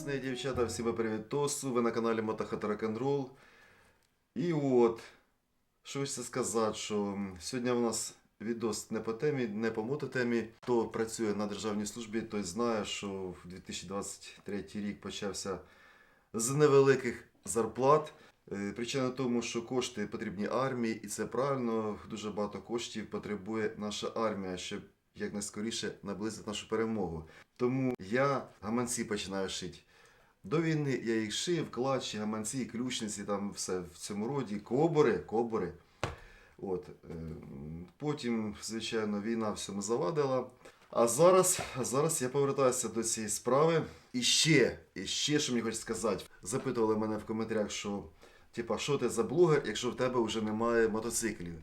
Пацани і дівчата, всім привіт Тосу, ви на каналі Рок-н-Рол. І от, що хочеться сказати, що сьогодні у нас відос не по темі, не по мототемі. Хто працює на державній службі, той знає, що в 2023 рік почався з невеликих зарплат. Е, Причина в тому, що кошти потрібні армії, і це правильно. Дуже багато коштів потребує наша армія, щоб якнайскоріше наблизити нашу перемогу. Тому я гаманці починаю шити. До війни я їх шив, клатчі, гаманці, ключниці, там все в цьому роді, кобори, кобори. От. е, Потім, звичайно, війна всьому завадила. А зараз, зараз я повертаюся до цієї справи. І ще, і ще, що мені хочеться сказати, запитували мене в коментарях, що типа, що ти за блогер, якщо в тебе вже немає мотоциклів.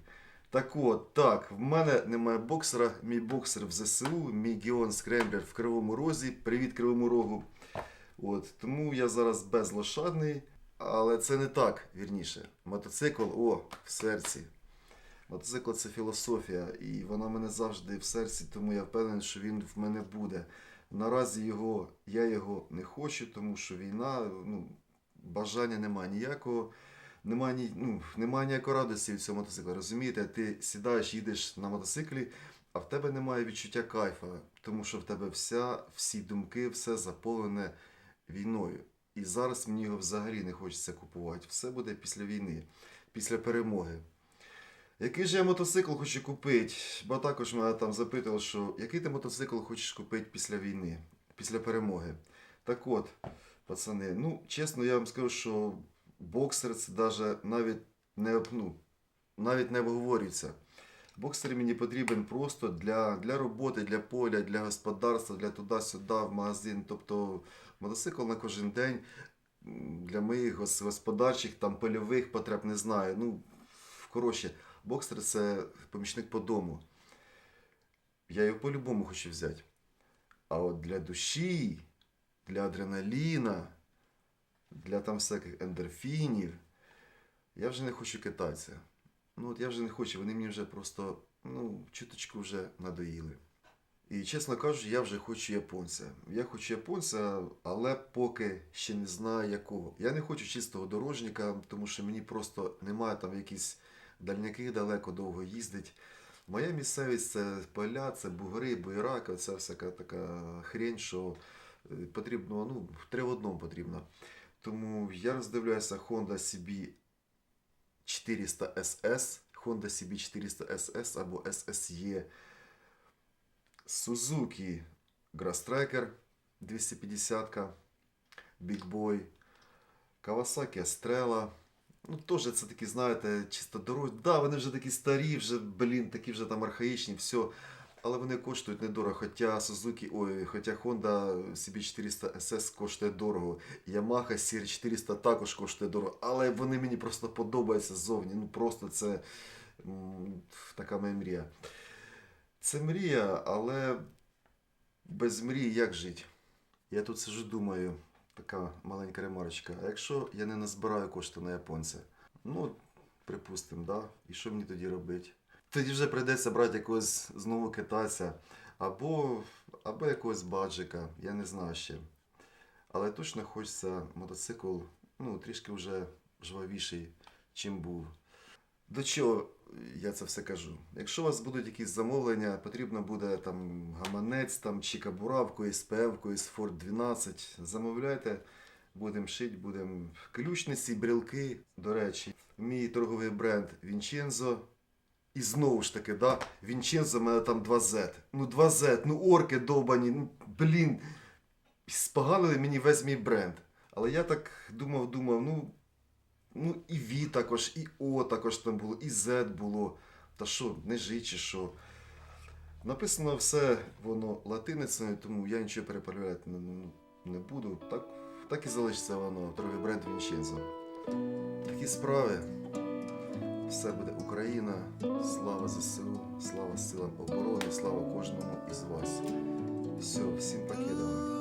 Так от, так, в мене немає боксера, мій боксер в ЗСУ, мій Геон Скремблер в Кривому Розі. Привіт Кривому Рогу. От, тому я зараз безлошадний, але це не так, вірніше. Мотоцикл, о, в серці. Мотоцикл це філософія, і вона в мене завжди в серці, тому я впевнений, що він в мене буде. Наразі його, я його не хочу, тому що війна, ну, бажання немає ніякого. Немає, ні, ну, немає ніякої радості від цього мотоцикла. Розумієте, ти сідаєш, їдеш на мотоциклі, а в тебе немає відчуття кайфа, тому що в тебе вся, всі думки, все заповнене війною. І зараз мені його взагалі не хочеться купувати. Все буде після війни, після перемоги. Який же я мотоцикл хочу купити? Бо також мене там запитували, що який ти мотоцикл хочеш купити після війни, після перемоги. Так от, пацани, ну, чесно, я вам скажу, що боксер це даже навіть не, ну, навіть не обговорюється. Боксер мені потрібен просто для, для роботи, для поля, для господарства, для туди-сюди, в магазин. Тобто мотоцикл на кожен день для моїх господарчих, там, польових потреб не знаю. Ну, коротше, боксер це помічник по дому. Я його по-любому хочу взяти. А от для душі, для адреналіна, для там всяких ендорфінів, я вже не хочу китайця. Ну, от я вже не хочу, вони мені вже просто, ну, чуточку вже надоїли. І чесно кажучи, я вже хочу японця. Я хочу японця, але поки ще не знаю якого. Я не хочу чистого дорожника, тому що мені просто немає там якісь дальняки далеко довго їздить. Моя місцевість це поля, це бугри, буйраки, це всяка така хрень, що е, потрібно, ну, три в одному потрібно. Тому я роздивляюся Honda CB 400 SS, Honda CB 400 SS або SSE, Suzuki Grastriker 250, Big Boy, Kawasaki Estrella. Ну, теж це такі, знаєте, чисто дорогі. Да, вони вже такі старі, вже, блін, такі вже там архаїчні, все. Але вони коштують недорого. Хоча Suzuki, ой, хоча Honda CB400 SS коштує дорого. Yamaha CR400 також коштує дорого. Але вони мені просто подобаються ззовні. Ну просто це така моя мрія. Це мрія, але без мрії як жити? Я тут сижу, думаю, така маленька ремарочка. А якщо я не назбираю кошти на японця? Ну, припустимо, да? І що мені тоді робити? Тоді вже прийдеться брати якогось знову китайця, або, або якогось баджика, я не знаю ще. Але точно хочеться мотоцикл, ну, трішки вже жвавіший, чим був. До чого я це все кажу? Якщо у вас будуть якісь замовлення, потрібно буде там гаманець, там, чи кабуравку, із ПФ, із Ford 12, замовляйте, будемо шити, будемо ключниці, брілки. До речі, мій торговий бренд Vincenzo. І знову ж таки, да, Vincenzo в мене там 2Z. Ну 2Z, ну орки довбані, ну блін. Споганили мені весь мій бренд. Але я так думав, думав, ну, ну і V також, і O також там було, і Z було. Та що, не жить чи що. Написано все воно латиницею, тому я нічого переправляти не, не буду. Так, так і залишиться воно, торговий бренд Vincenzo. Такі справи. Все буде Україна, слава ЗСУ, слава силам оборони, слава кожному із вас. Все, всім покидано.